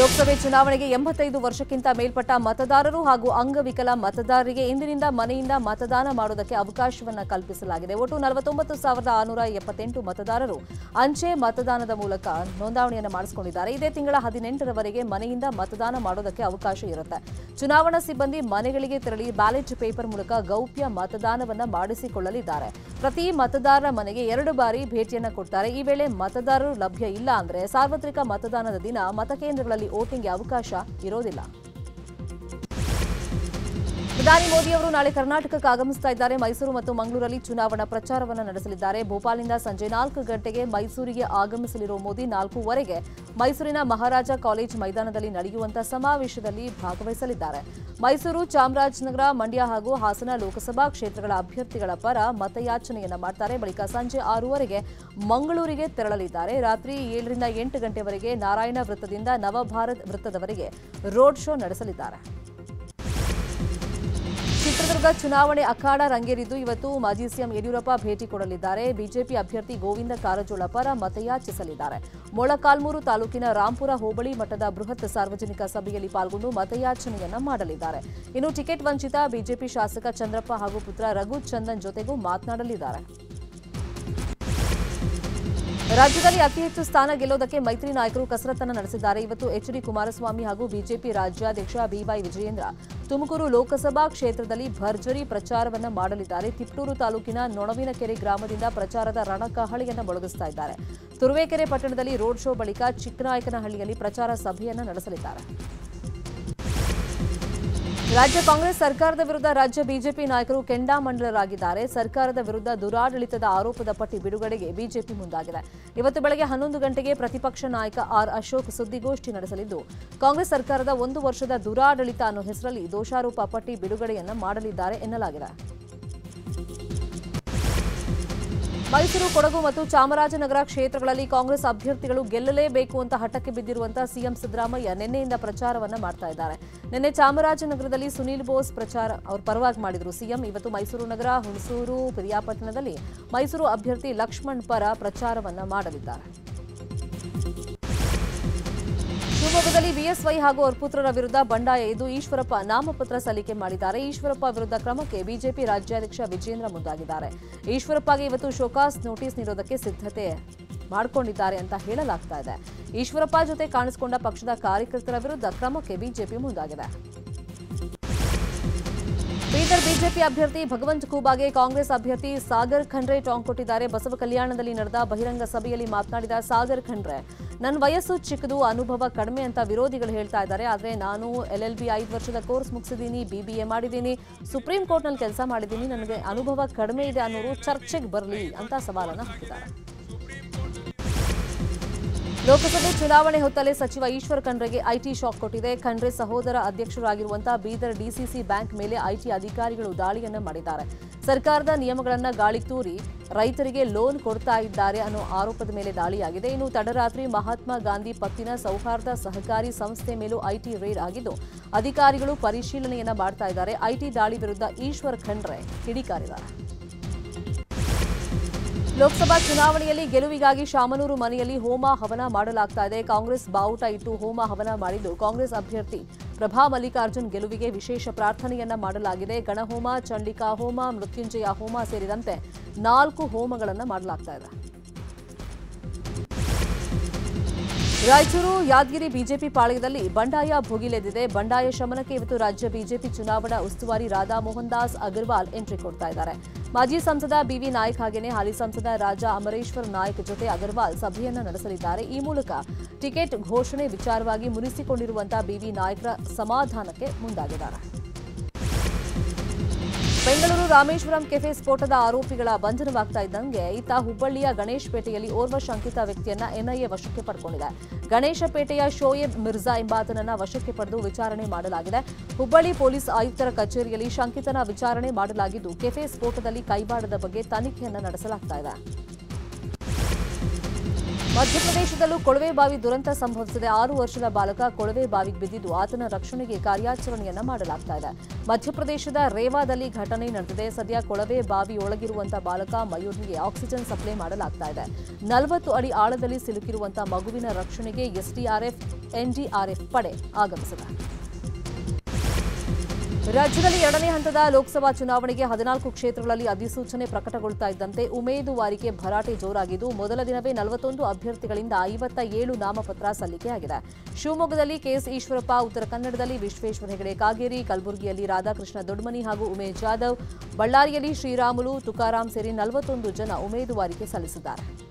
ಲೋಕಸಭೆ ಚುನಾವಣೆಗೆ ಎಂಬತ್ತೈದು ವರ್ಷಕ್ಕಿಂತ ಮೇಲ್ಪಟ್ಟ ಮತದಾರರು ಹಾಗೂ ಅಂಗವಿಕಲ ಮತದಾರರಿಗೆ ಇಂದಿನಿಂದ ಮನೆಯಿಂದ ಮತದಾನ ಮಾಡುವುದಕ್ಕೆ ಅವಕಾಶವನ್ನು ಕಲ್ಪಿಸಲಾಗಿದೆ. ಒಟ್ಟು ನಲವತ್ತೊಂಬತ್ತು ಸಾವಿರದ ಆರುನೂರ ಎಪ್ಪತ್ತೆಂಟು ಮತದಾರರು ಅಂಚೆ ಮತದಾನದ ಮೂಲಕ ನೋಂದಣಿಯನ್ನು ಮಾಡಿಸಿಕೊಂಡಿದ್ದಾರೆ. ಇದೇ ತಿಂಗಳ ಹದಿನೆಂಟರವರೆಗೆ ಮನೆಯಿಂದ ಮತದಾನ ಮಾಡೋದಕ್ಕೆ ಅವಕಾಶ ಇರುತ್ತೆ. ಚುನಾವಣಾ ಸಿಬ್ಬಂದಿ ಮನೆಗಳಿಗೆ ತೆರಳಿ ಬ್ಯಾಲೆಟ್ ಪೇಪರ್ ಮೂಲಕ ಗೌಪ್ಯ ಮತದಾನವನ್ನು ಮಾಡಿಸಿಕೊಳ್ಳಲಿದ್ದಾರೆ. ಪ್ರತಿ ಮತದಾರರ ಮನೆಗೆ ಎರಡು ಬಾರಿ ಭೇಟಿಯನ್ನು ಕೊಡ್ತಾರೆ. ಈ ವೇಳೆ ಮತದಾರರು ಲಭ್ಯ ಇಲ್ಲ ಅಂದರೆ ಸಾರ್ವತ್ರಿಕ ಮತದಾನದ ದಿನ ಮತಕೇಂದ್ರಗಳಲ್ಲಿ ವೋಟಿಂಗ್ಗೆ ಅವಕಾಶ ಇರೋದಿಲ್ಲ. ಪ್ರಧಾನಿ ಮೋದಿ ಅವರು ನಾಳೆ ಕರ್ನಾಟಕಕ್ಕೆ ಆಗಮಿಸ್ತಾ ಇದ್ದಾರೆ. ಮೈಸೂರು ಮತ್ತು ಮಂಗಳೂರಲ್ಲಿ ಚುನಾವಣಾ ಪ್ರಚಾರವನ್ನು ನಡೆಸಲಿದ್ದಾರೆ. ಭೋಪಾಲ್ನಿಂದ ಸಂಜೆ ನಾಲ್ಕು ಗಂಟೆಗೆ ಮೈಸೂರಿಗೆ ಆಗಮಿಸಲಿರುವ ಮೋದಿ ನಾಲ್ಕೂವರೆಗೆ ಮೈಸೂರಿನ ಮಹಾರಾಜ ಕಾಲೇಜ್ ಮೈದಾನದಲ್ಲಿ ನಡೆಯುವಂತಹ ಸಮಾವೇಶದಲ್ಲಿ ಭಾಗವಹಿಸಲಿದ್ದಾರೆ. ಮೈಸೂರು, ಚಾಮರಾಜನಗರ, ಮಂಡ್ಯ ಹಾಗೂ ಹಾಸನ ಲೋಕಸಭಾ ಕ್ಷೇತ್ರಗಳ ಅಭ್ಯರ್ಥಿಗಳ ಪರ ಮತಯಾಚನೆಯನ್ನು ಮಾಡ್ತಾರೆ. ಬಳಿಕ ಸಂಜೆ ಆರೂವರೆಗೆ ಮಂಗಳೂರಿಗೆ ತೆರಳಲಿದ್ದಾರೆ. ರಾತ್ರಿ ಏಳರಿಂದ ಎಂಟು ಗಂಟೆವರೆಗೆ ನಾರಾಯಣ ವೃತ್ತದಿಂದ ನವಭಾರತ್ ವೃತ್ತದವರೆಗೆ ರೋಡ್ ಶೋ ನಡೆಸಲಿದ್ದಾರೆ. ಚಿತ್ರದುರ್ಗ ಚುನಾವಣೆ ಅಖಾಡ ರಂಗೇರಿದ್ದು ಇವತ್ತು ಮಾಜಿ ಸಿಎಂ ಯಡಿಯೂರಪ್ಪ ಭೇಟಿ ಕೊಡಲಿದ್ದಾರೆ. ಬಿಜೆಪಿ ಅಭ್ಯರ್ಥಿ ಗೋವಿಂದ ಕಾರಜೋಳ ಪರ ಮತಯಾಚಿಸಲಿದ್ದಾರೆ. ಮೊಳಕಾಲ್ಮೂರು ತಾಲೂಕಿನ ರಾಂಪುರ ಹೋಬಳಿ ಮಠದ ಬೃಹತ್ ಸಾರ್ವಜನಿಕ ಸಭೆಯಲ್ಲಿ ಪಾಲ್ಗೊಂಡು ಮತಯಾಚನೆಯನ್ನ ಮಾಡಲಿದ್ದಾರೆ. ಇನ್ನು ಟಿಕೆಟ್ ವಂಚಿತ ಬಿಜೆಪಿ ಶಾಸಕ ಚಂದ್ರಪ್ಪ ಹಾಗೂ ಪುತ್ರ ರಘು ಚಂದನ್ ಜೊತೆಗೂ ಮಾತನಾಡಲಿದ್ದಾರೆ. ರಾಜ್ಯದಲ್ಲಿ ಅತಿ ಹೆಚ್ಚು ಸ್ಥಾನ ಗೆಲ್ಲೋದಕ್ಕೆ ಮೈತ್ರಿ ನಾಯಕರು ಕಸರತ್ತನ್ನು ನಡೆಸಿದ್ದಾರೆ. ಇವತ್ತು ಎಚ್ ಡಿ ಕುಮಾರಸ್ವಾಮಿ ಹಾಗೂ ಬಿಜೆಪಿ ರಾಜ್ಯಾಧ್ಯಕ್ಷ ಬಿವೈ ವಿಜಯೇಂದ್ರ ತುಮಕೂರು ಲೋಕಸಭಾ ಕ್ಷೇತ್ರದಲ್ಲಿ ಭರ್ಜರಿ ಪ್ರಚಾರವನ್ನು ಮಾಡಲಿದ್ದಾರೆ. ತಿಪ್ಟೂರು ತಾಲೂಕಿನ ನೊಣವಿನಕೆರೆ ಗ್ರಾಮದಿಂದ ಪ್ರಚಾರದ ರಣಕಹಳಿಯನ್ನು ಮೊಳಗಿಸ್ತಾ ಇದ್ದಾರೆ. ತುರುವೇಕೆರೆ ಪಟ್ಟಣದಲ್ಲಿ ರೋಡ್ ಶೋ ಬಳಿಕ ಚಿಕ್ಕನಾಯಕನಹಳ್ಳಿಯಲ್ಲಿ ಪ್ರಚಾರ ಸಭೆಯನ್ನು ನಡೆಸಲಿದ್ದಾರೆ. ರಾಜ್ಯ ಕಾಂಗ್ರೆಸ್ ಸರ್ಕಾರದ ವಿರುದ್ಧ ರಾಜ್ಯ ಬಿಜೆಪಿ ನಾಯಕರು ಕೆಂಡಾಮಂಡಲರಾಗಿದ್ದಾರೆ ಸರ್ಕಾರದ ವಿರುದ್ಧ ದುರಾಡಳಿತದ ಆರೋಪದ ಪಟ್ಟಿ ಬಿಡುಗಡೆಗೆ ಬಿಜೆಪಿ ಮುಂದಾಗಿದೆ. ಇವತ್ತು ಬೆಳಗ್ಗೆ ಹನ್ನೊಂದು ಗಂಟೆಗೆ ಪ್ರತಿಪಕ್ಷ ನಾಯಕ ಆರ್ ಅಶೋಕ್ ಸುದ್ದಿಗೋಷ್ಠಿ ನಡೆಸಲಿದ್ದು, ಕಾಂಗ್ರೆಸ್ ಸರ್ಕಾರದ ಒಂದು ವರ್ಷದ ದುರಾಡಳಿತ ಅನ್ನೋ ಹೆಸರಲ್ಲಿ ದೋಷಾರೋಪ ಪಟ್ಟಿ ಬಿಡುಗಡೆಯನ್ನ ಮಾಡಲಿದ್ದಾರೆ ಎನ್ನಲಾಗಿದೆ. ಮೈಸೂರು, ಕೊಡಗು ಮತ್ತು ಚಾಮರಾಜನಗರ ಕ್ಷೇತ್ರಗಳಲ್ಲಿ ಕಾಂಗ್ರೆಸ್ ಅಭ್ಯರ್ಥಿಗಳು ಗೆಲ್ಲಲೇಬೇಕು ಅಂತ ಹಠಕ್ಕೆ ಬಿದ್ದಿರುವಂತಹ ಸಿಎಂ ಸಿದ್ದರಾಮಯ್ಯ ನಿನ್ನೆಯಿಂದ ಪ್ರಚಾರವನ್ನ ಮಾಡ್ತಾ ಇದ್ದಾರೆ. ನಿನ್ನೆ ಚಾಮರಾಜನಗರದಲ್ಲಿ ಸುನೀಲ್ ಬೋಸ್ ಪ್ರಚಾರ ಅವ್ರ ಪರವಾಗಿ ಮಾಡಿದ್ರು. ಸಿಎಂ ಇವತ್ತು ಮೈಸೂರು ನಗರ, ಹುಣಸೂರು, ಪಿರಿಯಾಪಟ್ಟಣದಲ್ಲಿ ಮೈಸೂರು ಅಭ್ಯರ್ಥಿ ಲಕ್ಷ್ಮಣ್ ಪರ ಪ್ರಚಾರವನ್ನ ಮಾಡಲಿದ್ದಾರೆ. ಶಿವಮೊಗ್ಗದಲ್ಲಿ ಬಿಎಸ್ವೈ ಹಾಗೂ ಅವರ ಪುತ್ರರ ವಿರುದ್ಧ ಬಂಡಾಯ ಎದ್ದು ಈಶ್ವರಪ್ಪ ನಾಮಪತ್ರ ಸಲ್ಲಿಕೆ ಮಾಡಿದ್ದಾರೆ. ಈಶ್ವರಪ್ಪ ವಿರುದ್ಧ ಕ್ರಮಕ್ಕೆ ಬಿಜೆಪಿ ರಾಜ್ಯಾಧ್ಯಕ್ಷ ವಿಜೇಂದ್ರ ಮುಂದಾಗಿದ್ದಾರೆ. ಈಶ್ವರಪ್ಪಗೆ ಇವತ್ತು ಶೋಕಾಸ್ ನೋಟಿಸ್ ನೀಡೋದಕ್ಕೆ ಸಿದ್ಧತೆ ಮಾಡಿಕೊಂಡಿದ್ದಾರೆ ಅಂತ ಹೇಳಲಾಗ್ತಾ ಇದೆ. ಈಶ್ವರಪ್ಪ ಜೊತೆ ಕಾಣಿಸಿಕೊಂಡ ಪಕ್ಷದ ಕಾರ್ಯಕರ್ತರ ವಿರುದ್ಧ ಕ್ರಮಕ್ಕೆ ಬಿಜೆಪಿ ಮುಂದಾಗಿದೆ. ಬೀದರ್ ಬಿಜೆಪಿ ಅಭ್ಯರ್ಥಿ ಭಗವಂತ್ ಖೂಬಾಗೆ ಕಾಂಗ್ರೆಸ್ ಅಭ್ಯರ್ಥಿ ಸಾಗರ್ ಖಂಡ್ರೆ ಟಾಂಗ್ ಕೊಟ್ಟಿದ್ದಾರೆ. ಬಸವ ಕಲ್ಯಾಣದಲ್ಲಿ ನಡೆದ ಬಹಿರಂಗ ಸಭೆಯಲ್ಲಿ ಮಾತನಾಡಿದ ಸಾಗರ್ ಖಂಡ್ರೆ ನನ್ನ ವಯಸ್ಸು ಚಿಕ್ಕದು, ಅನುಭವ ಕಡಿಮೆ ಅಂತ ವಿರೋಧಿಗಳು ಹೇಳ್ತಾ ಇದ್ದಾರೆ. ಆದರೆ ನಾನು ಎಲ್ ಎಲ್ ಬಿ ಐದು ವರ್ಷದ ಕೋರ್ಸ್ ಮುಗಿಸಿದ್ದೀನಿ, ಬಿ ಬಿ ಎ ಮಾಡಿದ್ದೀನಿ, ಸುಪ್ರೀಂ ಕೋರ್ಟ್ನಲ್ಲಿ ಕೆಲಸ ಮಾಡಿದ್ದೀನಿ. ನನಗೆ ಅನುಭವ ಕಡಿಮೆ ಇದೆ ಅನ್ನೋರು ಚರ್ಚೆಗೆ ಬರಲಿ ಅಂತ ಸವಾಲನ್ನು ಹಾಕಿದ್ದಾರೆ. ಲೋಕಸಭೆ ಚುನಾವಣೆ ಹೊತ್ತಲೇ ಸಚಿವ ಈಶ್ವರ್ ಖಂಡ್ರೆಗೆ ಐಟಿ ಶಾಕ್ ಕೊಟ್ಟಿದೆ. ಖಂಡ್ರೆ ಸಹೋದರ ಅಧ್ಯಕ್ಷರಾಗಿರುವಂತಹ ಬೀದರ್ ಡಿಸಿಸಿ ಬ್ಯಾಂಕ್ ಮೇಲೆ ಐಟಿ ಅಧಿಕಾರಿಗಳು ದಾಳಿಯನ್ನ ಮಾಡಿದ್ದಾರೆ. ಸರ್ಕಾರದ ನಿಯಮಗಳನ್ನ ಗಾಳಿ ತೂರಿ ರೈತರಿಗೆ ಲೋನ್ ಕೊಡ್ತಾ ಇದ್ದಾರೆ ಅನ್ನೋ ಆರೋಪದ ಮೇಲೆ ದಾಳಿಯಾಗಿದೆ. ಇನ್ನು ತಡರಾತ್ರಿ ಮಹಾತ್ಮ ಗಾಂಧಿ ಪತ್ತಿನ ಸೌಹಾರ್ದ ಸಹಕಾರಿ ಸಂಸ್ಥೆ ಮೇಲೂ ಐಟಿ ರೇಡ್ ಆಗಿದ್ದು, ಅಧಿಕಾರಿಗಳು ಪರಿಶೀಲನೆಯನ್ನ ಮಾಡ್ತಾ ಇದ್ದಾರೆ. ಐಟಿ ದಾಳಿ ವಿರುದ್ಧ ಈಶ್ವರ್ ಖಂಡ್ರೆ ಕಿಡಿಕಾರಿದ್ದಾರೆ. ಲೋಕಸಭಾ ಚುನಾವಣೆಯಲ್ಲಿ ಗೆಲುವಿಗಾಗಿ ಶಾಮನೂರು ಮನೆಯಲ್ಲಿ ಹೋಮ ಹವನ ಮಾಡಲಾಗ್ತಾ ಇದೆ. ಕಾಂಗ್ರೆಸ್ ಬಾವುಟ ಇಟ್ಟು ಹೋಮ ಹವನ ಮಾಡಿದ್ದು ಕಾಂಗ್ರೆಸ್ ಅಭ್ಯರ್ಥಿ ಪ್ರಭಾ ಮಲ್ಲಿಕಾರ್ಜುನ್ ಗೆಲುವಿಗೆ ವಿಶೇಷ ಪ್ರಾರ್ಥನೆಯನ್ನ ಮಾಡಲಾಗಿದೆ. ಗಣಹೋಮ, ಚಂಡಿಕಾ ಹೋಮ, ಮೃತ್ಯುಂಜಯ ಹೋಮ ಸೇರಿದಂತೆ ನಾಲ್ಕು ಹೋಮಗಳನ್ನು ಮಾಡಲಾಗ್ತಾ ಇದೆ. ರಾಯಚೂರು, ಯಾದಗಿರಿ ಬಿಜೆಪಿ ಪಾಳ್ಯದಲ್ಲಿ ಬಂಡಾಯ ಭುಗಿಲೆದ್ದಿದೆ. ಬಂಡಾಯ ಶಮನಕ್ಕೆ ಇವತ್ತು ರಾಜ್ಯ ಬಿಜೆಪಿ ಚುನಾವಣಾ ಉಸ್ತುವಾರಿ ರಾಧಾ ಮೋಹನ್ ದಾಸ್ ಅಗರ್ವಾಲ್ ಎಂಟ್ರಿ ಕೊಡ್ತಾ ಇದ್ದಾರೆ. ಮಾಜಿ ಸಂಸದ ಬಿವಿ ನಾಯಕ್ ಹಾಗೇನೆ ಹಾಲಿ ಸಂಸದ ರಾಜಾ ಅಮರೇಶ್ವರ್ ನಾಯಕ್ ಜೊತೆ ಅಗರ್ವಾಲ್ ಸಭೆಯನ್ನ ನಡೆಸಲಿದ್ದಾರೆ. ಈ ಮೂಲಕ ಟಿಕೆಟ್ ಘೋಷಣೆ ವಿಚಾರವಾಗಿ ಮುನಿಸಿಕೊಂಡಿರುವಂತಹ ಬಿವಿ ನಾಯಕರ ಸಮಾಧಾನಕ್ಕೆ ಮುಂದಾಗಿದ್ದಾರೆ. ಬೆಂಗಳೂರು ರಾಮೇಶ್ವರಂ ಕೆಫೆ ಸ್ಫೋಟದ ಆರೋಪಿಗಳ ಬಂಧನವಾಗ್ತಾ ಇದ್ದಂಗೆ ಈತ ಹುಬ್ಬಳ್ಳಿಯ ಗಣೇಶ್ ಪೇಟೆಯಲ್ಲಿ ಓರ್ವ ಶಂಕಿತ ವ್ಯಕ್ತಿಯನ್ನ ಎನ್ಐಎ ವಶಕ್ಕೆ ಪಡ್ಕೊಂಡಿದೆ. ಗಣೇಶಪೇಟೆಯ ಶೋಯಬ್ ಮಿರ್ಜಾ ಎಂಬಾತನನ್ನ ವಶಕ್ಕೆ ಪಡೆದು ವಿಚಾರಣೆ ಮಾಡಲಾಗಿದೆ. ಹುಬ್ಬಳ್ಳಿ ಪೊಲೀಸ್ ಆಯುಕ್ತರ ಕಚೇರಿಯಲ್ಲಿ ಶಂಕಿತನ ವಿಚಾರಣೆ ಮಾಡಲಾಗಿದ್ದು, ಕೆಫೆ ಸ್ಫೋಟದಲ್ಲಿ ಕೈವಾಡದ ಬಗ್ಗೆ ತನಿಖೆಯನ್ನ ನಡೆಸಲಾಗ್ತಾ ಇದೆ. ಮಧ್ಯಪ್ರದೇಶದಲ್ಲೂ ಕೊಳವೆ ಬಾವಿ ದುರಂತ ಸಂಭವಿಸಿದೆ ಆರು ವರ್ಷದ ಬಾಲಕ ಕೊಳವೆ ಬಾವಿಗೆ ಬಿದ್ದಿದ್ದು ಆತನ ರಕ್ಷಣೆಗೆ ಕಾರ್ಯಾಚರಣೆಯನ್ನ ಮಾಡಲಾಗ್ತಾ ಇದೆ. ಮಧ್ಯಪ್ರದೇಶದ ರೇವಾದಲ್ಲಿ ಘಟನೆ ನಡೆದಿದೆ. ಸದ್ಯ ಕೊಳವೆ ಬಾವಿ ಒಳಗಿರುವಂತಹ ಬಾಲಕ ಮಯೂರ್ನಿಗೆ ಆಕ್ಸಿಜನ್ ಸಪ್ಲೈ ಮಾಡಲಾಗ್ತಾ ಇದೆ. ನಲವತ್ತು ಅಡಿ ಆಳದಲ್ಲಿ ಸಿಲುಕಿರುವಂತಹ ಮಗುವಿನ ರಕ್ಷಣೆಗೆ ಎಸ್ಡಿಆರ್ಎಫ್, ಎನ್ಡಿಆರ್ಎಫ್ ಪಡೆ ಆಗಮಿಸಿದೆ. ರಾಜ್ಯದಲ್ಲಿ ಎರಡನೇ ಹಂತದ ಲೋಕಸಭಾ ಚುನಾವಣೆಗೆ ಹದಿನಾಲ್ಕು ಕ್ಷೇತ್ರಗಳಲ್ಲಿ ಅಧಿಸೂಚನೆ ಪ್ರಕಟಗೊಳ್ತಾ ಇದ್ದಂತೆ ಉಮೇದುವಾರಿಕೆ ಭರಾಟೆ ಜೋರಾಗಿದ್ದು, ಮೊದಲ ದಿನವೇ ನಲವತ್ತೊಂದು ಅಭ್ಯರ್ಥಿಗಳಿಂದ ಐವತ್ತ ಏಳು ನಾಮಪತ್ರ ಸಲ್ಲಿಕೆಯಾಗಿದೆ. ಶಿವಮೊಗ್ಗದಲ್ಲಿ ಕೆಎಸ್ ಈಶ್ವರಪ್ಪ, ಉತ್ತರ ಕನ್ನಡದಲ್ಲಿ ವಿಶ್ವೇಶ್ವರ ಹೆಗಡೆ, ಕಾಗೇರಿ, ಕಲಬುರಗಿಯಲ್ಲಿ ರಾಧಾಕೃಷ್ಣ ದೊಡ್ಮನಿ ಹಾಗೂ ಉಮೇಶ್ ಜಾಧವ್, ಬಳ್ಳಾರಿಯಲ್ಲಿ ಶ್ರೀರಾಮುಲು, ತುಕಾರಾಂ ಸೇರಿ ನಲವತ್ತೊಂದು ಜನ ಉಮೇದುವಾರಿಕೆ ಸಲ್ಲಿಸಿದ್ದಾರೆ.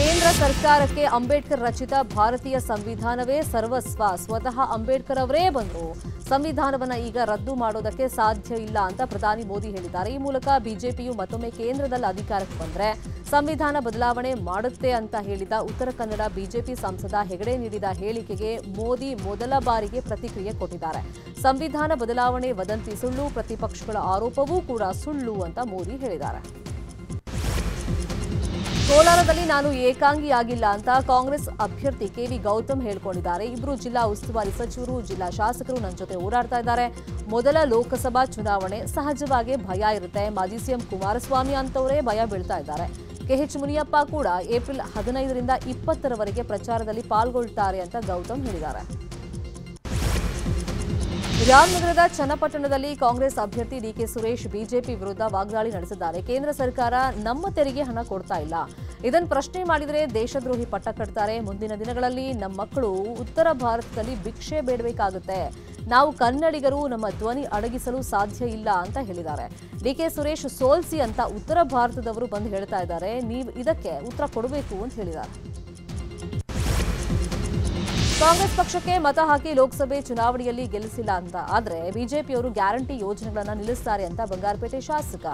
ಕೇಂದ್ರ ಸರ್ಕಾರಕ್ಕೆ ಅಂಬೇಡ್ಕರ್ ರಚಿತ ಭಾರತೀಯ ಸಂವಿಧಾನವೇ ಸರ್ವಸ್ವ. ಸ್ವತಃ ಅಂಬೇಡ್ಕರ್ ಅವರೇ ಬಂದರು. ಸಂವಿಧಾನವನ್ನು ಈಗ ರದ್ದು ಮಾಡೋದಕ್ಕೆ ಸಾಧ್ಯ ಇಲ್ಲ ಅಂತ ಪ್ರಧಾನಿ ಮೋದಿ ಹೇಳಿದ್ದಾರೆ. ಈ ಮೂಲಕ ಬಿಜೆಪಿಯು ಮತ್ತೊಮ್ಮೆ ಕೇಂದ್ರದಲ್ಲಿ ಅಧಿಕಾರಕ್ಕೆ ಬಂದರೆ ಸಂವಿಧಾನ ಬದಲಾವಣೆ ಮಾಡುತ್ತೆ ಅಂತ ಹೇಳಿದ ಉತ್ತರ ಕನ್ನಡ ಬಿಜೆಪಿ ಸಂಸದ ಹೆಗಡೆ ನೀಡಿದ ಹೇಳಿಕೆಗೆ ಮೋದಿ ಮೊದಲ ಬಾರಿಗೆ ಪ್ರತಿಕ್ರಿಯೆ ಕೊಟ್ಟಿದ್ದಾರೆ. ಸಂವಿಧಾನ ಬದಲಾವಣೆ ವದಂತಿ ಸುಳ್ಳು, ಪ್ರತಿಪಕ್ಷಗಳ ಆರೋಪವೂ ಕೂಡ ಸುಳ್ಳು ಅಂತ ಮೋದಿ ಹೇಳಿದ್ದಾರೆ. ಕೋಲಾರದಲ್ಲಿ ನಾನು ಏಕಾಂಗಿಯಾಗಿಲ್ಲ ಅಂತ ಕಾಂಗ್ರೆಸ್ ಅಭ್ಯರ್ಥಿ ಕೆವಿ ಗೌತಮ್ ಹೇಳ್ಕೊಂಡಿದ್ದಾರೆ. ಇಬ್ರು ಜಿಲ್ಲಾ ಉಸ್ತುವಾರಿ ಸಚಿವರು, ಜಿಲ್ಲಾ ಶಾಸಕರು ನನ್ನ ಜೊತೆ ಓಡಾಡ್ತಾ ಇದ್ದಾರೆ. ಮೊದಲ ಲೋಕಸಭಾ ಚುನಾವಣೆ ಸಹಜವಾಗಿ ಭಯ ಇರುತ್ತೆ. ಮಾಜಿ ಸಿಎಂ ಕುಮಾರಸ್ವಾಮಿ ಅಂತವರೇ ಭಯ ಬೀಳ್ತಾ ಇದ್ದಾರೆ. ಕೆಎಚ್ ಮುನಿಯಪ್ಪ ಕೂಡ ಏಪ್ರಿಲ್ ಹದಿನೈದರಿಂದ ಇಪ್ಪತ್ತರವರೆಗೆ ಪ್ರಚಾರದಲ್ಲಿ ಪಾಲ್ಗೊಳ್ತಾರೆ ಅಂತ ಗೌತಮ್ ಹೇಳಿದ್ದಾರೆ. ರಾಮನಗರದ ಚನ್ನಪಟ್ಟಣದಲ್ಲಿ ಕಾಂಗ್ರೆಸ್ ಅಭ್ಯರ್ಥಿ ಡಿಕೆ ಸುರೇಶ್ ಬಿಜೆಪಿ ವಿರುದ್ಧ ವಾಗ್ದಾಳಿ ನಡೆಸಿದ್ದಾರೆ. ಕೇಂದ್ರ ಸರ್ಕಾರ ನಮ್ಮ ತೆರಿಗೆ ಹಣ ಕೊಡ್ತಾ ಇಲ್ಲ. ಇದನ್ನು ಪ್ರಶ್ನೆ ಮಾಡಿದರೆ ದೇಶದ್ರೋಹಿ ಪಟ್ಟ ಕಟ್ತಾರೆ. ಮುಂದಿನ ದಿನಗಳಲ್ಲಿ ನಮ್ಮ ಮಕ್ಕಳು ಉತ್ತರ ಭಾರತದಲ್ಲಿ ಭಿಕ್ಷೆ ಬೇಡಬೇಕಾಗುತ್ತೆ. ನಾವು ಕನ್ನಡಿಗರು ನಮ್ಮ ಧ್ವನಿ ಅಡಗಿಸಲು ಸಾಧ್ಯ ಇಲ್ಲ ಅಂತ ಹೇಳಿದ್ದಾರೆ. ಡಿಕೆ ಸುರೇಶ್ ಸೋಲ್ಸಿ ಅಂತ ಉತ್ತರ ಭಾರತದವರು ಬಂದು ಹೇಳ್ತಾ ಇದ್ದಾರೆ. ನೀವು ಇದಕ್ಕೆ ಉತ್ತರ ಕೊಡಬೇಕು ಅಂತ ಹೇಳಿದ್ದಾರೆ. ಕಾಂಗ್ರೆಸ್ ಪಕ್ಷಕ್ಕೆ ಮತ ಹಾಕಿ ಲೋಕಸಭೆ ಚುನಾವಣೆಯಲ್ಲಿ ಗೆಲ್ಲಿಸಿಲ್ಲ ಅಂತ. ಆದರೆ ಬಿಜೆಪಿಯವರು ಗ್ಯಾರಂಟಿ ಯೋಜನೆಗಳನ್ನು ನಿಲ್ಲಿಸುತ್ತಾರೆ ಅಂತ ಬಂಗಾರಪೇಟೆ ಶಾಸಕ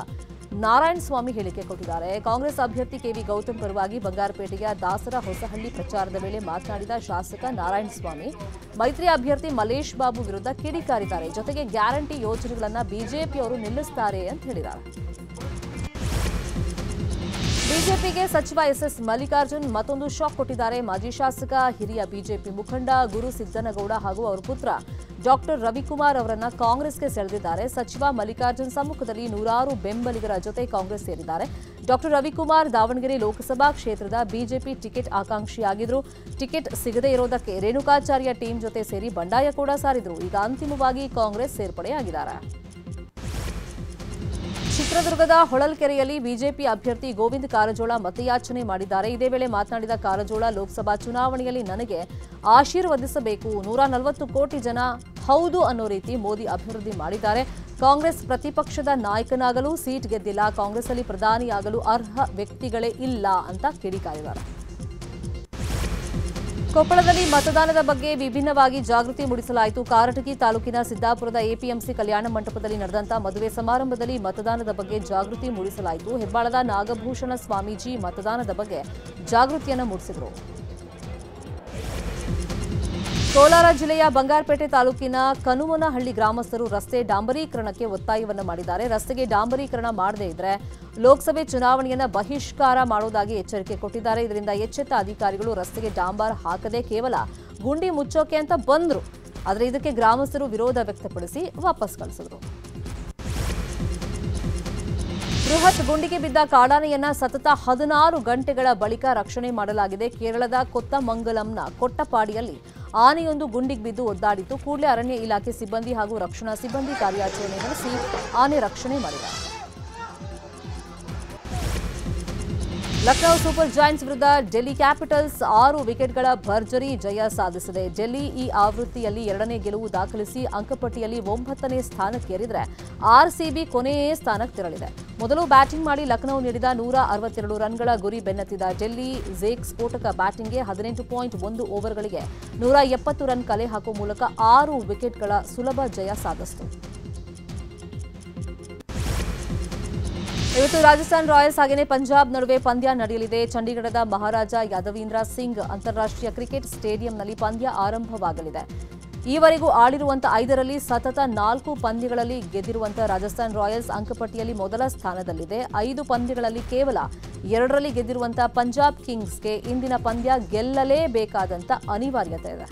ನಾರಾಯಣ ಸ್ವಾಮಿ ಹೇಳಿಕೆ ಕೊಟ್ಟಿದ್ದಾರೆ. ಕಾಂಗ್ರೆಸ್ ಅಭ್ಯರ್ಥಿ ಕೆವಿ ಗೌತಮ್ ಪರವಾಗಿ ಬಂಗಾರಪೇಟೆಯ ದಾಸರ ಹೊಸಹಳ್ಳಿ ಪ್ರಚಾರದ ವೇಳೆ ಮಾತನಾಡಿದ ಶಾಸಕ ನಾರಾಯಣ ಸ್ವಾಮಿ, ಮೈತ್ರಿ ಅಭ್ಯರ್ಥಿ ಮಲೇಶ್ ಬಾಬು ವಿರುದ್ಧ ಕಿಡಿಕಾರಿದ್ದಾರೆ. ಜೊತೆಗೆ ಗ್ಯಾರಂಟಿ ಯೋಜನೆಗಳನ್ನು ಬಿಜೆಪಿಯವರು ನಿಲ್ಲಿಸುತ್ತಾರೆ ಅಂತ ಹೇಳಿದ್ದಾರೆ. ಬಿಜೆಪಿಗೆ ಸಚಿವ ಎಸ್ಎಸ್ ಮಲ್ಲಿಕಾರ್ಜುನ್ ಮತ್ತೊಂದು ಶಾಕ್ ಕೊಟ್ಟಿದ್ದಾರೆ. ಮಾಜಿ ಶಾಸಕ, ಹಿರಿಯ ಬಿಜೆಪಿ ಮುಖಂಡ ಗುರು ಸಿದ್ದನಗೌಡ ಹಾಗೂ ಅವರ ಪುತ್ರ ಡಾಕ್ಟರ್ ರವಿಕುಮಾರ್ ಅವರನ್ನ ಕಾಂಗ್ರೆಸ್ಗೆ ಸೆಳೆದಿದ್ದಾರೆ. ಸಚಿವ ಮಲ್ಲಿಕಾರ್ಜುನ್ ಸಮ್ಮುಖದಲ್ಲಿ ನೂರಾರು ಬೆಂಬಲಿಗರ ಜೊತೆ ಕಾಂಗ್ರೆಸ್ ಸೇರಿದ್ದಾರೆ. ಡಾಕ್ಟರ್ ರವಿಕುಮಾರ್ ದಾವಣಗೆರೆ ಲೋಕಸಭಾ ಕ್ಷೇತ್ರದ ಬಿಜೆಪಿ ಟಿಕೆಟ್ ಆಕಾಂಕ್ಷಿಯಾಗಿದ್ರು. ಟಿಕೆಟ್ ಸಿಗದೇ ಇರೋದಕ್ಕೆ ರೇಣುಕಾಚಾರ್ಯ ಟೀಮ್ ಜೊತೆ ಸೇರಿ ಬಂಡಾಯ ಕೂಡ ಸಾರಿದ್ರು. ಈಗ ಅಂತಿಮವಾಗಿ ಕಾಂಗ್ರೆಸ್ ಸೇರ್ಪಡೆಯಾಗಿದ್ದಾರೆ. ಚಿತ್ರದುರ್ಗದ ಹೊಳಲ್ಕೆರೆಯಲ್ಲಿ ಬಿಜೆಪಿ ಅಭ್ಯರ್ಥಿ ಗೋವಿಂದ ಕಾರಜೋಳ ಮತಯಾಚನೆ ಮಾಡಿದ್ದಾರೆ. ಇದೇ ವೇಳೆ ಮಾತನಾಡಿದ ಕಾರಜೋಳ, ಲೋಕಸಭಾ ಚುನಾವಣೆಯಲ್ಲಿ ನನಗೆ ಆಶೀರ್ವದಿಸಬೇಕು. ನೂರ ನಲವತ್ತು ಕೋಟಿ ಜನ ಹೌದು ಅನ್ನೋ ರೀತಿ ಮೋದಿ ಅಭಿವೃದ್ಧಿ ಮಾಡಿದ್ದಾರೆ. ಕಾಂಗ್ರೆಸ್ ಪ್ರತಿಪಕ್ಷದ ನಾಯಕನಾಗಲು ಸೀಟ್ ಗೆದ್ದಿಲ್ಲ. ಕಾಂಗ್ರೆಸ್ ಅಲ್ಲಿ ಪ್ರಧಾನಿಯಾಗಲು ಅರ್ಹ ವ್ಯಕ್ತಿಗಳೇ ಇಲ್ಲ ಅಂತ ಕಿಡಿಕಾರಿದ್ದಾರೆ. ಕೊಪ್ಪಳದಲ್ಲಿ ಮತದಾನದ ಬಗ್ಗೆ ವಿಭಿನ್ನವಾಗಿ ಜಾಗೃತಿ ಮೂಡಿಸಲಾಯಿತು. ಕಾರಟಗಿ ತಾಲೂಕಿನ ಸಿದ್ದಾಪುರದ ಎಪಿಎಂಸಿ ಕಲ್ಯಾಣ ಮಂಟಪದಲ್ಲಿ ನಡೆದಂತಹ ಮದುವೆ ಸಮಾರಂಭದಲ್ಲಿ ಮತದಾನದ ಬಗ್ಗೆ ಜಾಗೃತಿ ಮೂಡಿಸಲಾಯಿತು. ಹೆಬ್ಬಾಳದ ನಾಗಭೂಷಣ ಸ್ವಾಮೀಜಿ ಮತದಾನದ ಬಗ್ಗೆ ಜಾಗೃತಿಯನ್ನು ಮೂಡಿಸಿದರು. ಕೋಲಾರ ಜಿಲ್ಲೆಯ ಬಂಗಾರಪೇಟೆ ತಾಲೂಕಿನ ಕನುಮನಹಳ್ಳಿ ಗ್ರಾಮಸ್ಥರು ರಸ್ತೆ ಡಾಂಬರೀಕರಣಕ್ಕೆ ಒತ್ತಾಯವನ್ನು ಮಾಡಿದ್ದಾರೆ. ರಸ್ತೆಗೆ ಡಾಂಬರೀಕರಣ ಮಾಡದೇ ಇದ್ರೆ ಲೋಕಸಭೆ ಚುನಾವಣೆಯನ್ನು ಬಹಿಷ್ಕಾರ ಮಾಡೋದಾಗಿ ಎಚ್ಚರಿಕೆ ಕೊಟ್ಟಿದ್ದಾರೆ. ಇದರಿಂದ ಎಚ್ಚೆತ್ತ ಅಧಿಕಾರಿಗಳು ರಸ್ತೆಗೆ ಡಾಂಬರ್ ಹಾಕದೆ ಕೇವಲ ಗುಂಡಿ ಮುಚ್ಚೋಕೆ ಅಂತ ಬಂದ್ರು. ಆದರೆ ಇದಕ್ಕೆ ಗ್ರಾಮಸ್ಥರು ವಿರೋಧ ವ್ಯಕ್ತಪಡಿಸಿ ವಾಪಸ್ ಕಳಿಸಿದ್ರು. ಬೃಹತ್ ಗುಂಡಿಗೆ ಬಿದ್ದ ಕಾಡಾನೆಯನ್ನ ಸತತ ಹದಿನಾರು ಗಂಟೆಗಳ ಬಳಿಕ ರಕ್ಷಣೆ ಮಾಡಲಾಗಿದೆ. ಕೇರಳದ ಕೊತ್ತಮಂಗಲಂನ ಕೊಟ್ಟಪಾಡಿಯಲ್ಲಿ ಆನೆಯೊಂದು ಗುಂಡಿಗೆ ಬಿದ್ದು ಒದ್ದಾಡಿತು ಕೂಡಲೇ ಅರಣ್ಯ ಇಲಾಖೆ ಸಿಬ್ಬಂದಿ ಹಾಗೂ ರಕ್ಷಣಾ ಸಿಬ್ಬಂದಿ ಕಾರ್ಯಾಚರಣೆ ನಡೆಸಿ ಆನೆ ರಕ್ಷಣೆ ಮಾಡಿದ್ದಾರೆ. ಲಖನೌ ಸೂಪರ್ ಜಾಯಿಂಟ್ಸ್ ವಿರುದ್ಧ ಡೆಲ್ಲಿ ಕ್ಯಾಪಿಟಲ್ಸ್ ಆರು ವಿಕೆಟ್ಗಳ ಭರ್ಜರಿ ಜಯ ಸಾಧಿಸಿದೆ. ಡೆಲ್ಲಿ ಈ ಆವೃತ್ತಿಯಲ್ಲಿ ಎರಡನೇ ಗೆಲುವು ದಾಖಲಿಸಿ ಅಂಕಪಟ್ಟಿಯಲ್ಲಿ ಒಂಬತ್ತನೇ ಸ್ಥಾನಕ್ಕೇರಿದರೆ ಆರ್ಸಿಬಿ ಕೊನೆಯೇ ಸ್ಥಾನಕ್ಕೆ ತೆರಳಿದೆ. ಮೊದಲು ಬ್ಯಾಟಿಂಗ್ ಮಾಡಿ ಲಖನೌ ನೀಡಿದ ನೂರ ಅರವತ್ತೆರಡು ರನ್ಗಳ ಗುರಿ ಬೆನ್ನತ್ತಿದ ಜೆಲ್ಲಿ ಝೇಕ್ ಸ್ಫೋಟಕ ಬ್ಯಾಟಿಂಗ್ಗೆ ಹದಿನೆಂಟು ಪಾಯಿಂಟ್ ಒಂದು ಓವರ್ಗಳಿಗೆ ನೂರ ಎಪ್ಪತ್ತು ರನ್ ಕಲೆ ಹಾಕುವ ಮೂಲಕ ಆರು ವಿಕೆಟ್ಗಳ ಸುಲಭ ಜಯ ಸಾಧಿಸಿತು. ಇವತ್ತು ರಾಜಸ್ಥಾನ್ ರಾಯಲ್ಸ್ ಹಾಗೆಯೇ ಪಂಜಾಬ್ ನಡುವೆ ಪಂದ್ಯ ನಡೆಯಲಿದೆ. ಚಂಡೀಗಢದ ಮಹಾರಾಜ ಯಾದವೀಂದ್ರ ಸಿಂಗ್ ಅಂತಾರಾಷ್ಟ್ರೀಯ ಕ್ರಿಕೆಟ್ ಸ್ಟೇಡಿಯಂನಲ್ಲಿ ಪಂದ್ಯ ಆರಂಭವಾಗಲಿದೆ. ಈವರೆಗೂ ಆಡಿರುವಂತ ಐದರಲ್ಲಿ ಸತತ ನಾಲ್ಕು ಪಂದ್ಯಗಳಲ್ಲಿ ಗೆದ್ದಿರುವಂಥ ರಾಜಸ್ಥಾನ್ ರಾಯಲ್ಸ್ ಅಂಕಪಟ್ಟಿಯಲ್ಲಿ ಮೊದಲ ಸ್ಥಾನದಲ್ಲಿದೆ. ಐದು ಪಂದ್ಯಗಳಲ್ಲಿ ಕೇವಲ ಎರಡರಲ್ಲಿ ಗೆದ್ದಿರುವಂಥ ಪಂಜಾಬ್ ಕಿಂಗ್ಸ್ಗೆ ಇಂದಿನ ಪಂದ್ಯ ಗೆಲ್ಲಲೇಬೇಕಾದಂಥ ಅನಿವಾರ್ಯತೆ ಇದೆ.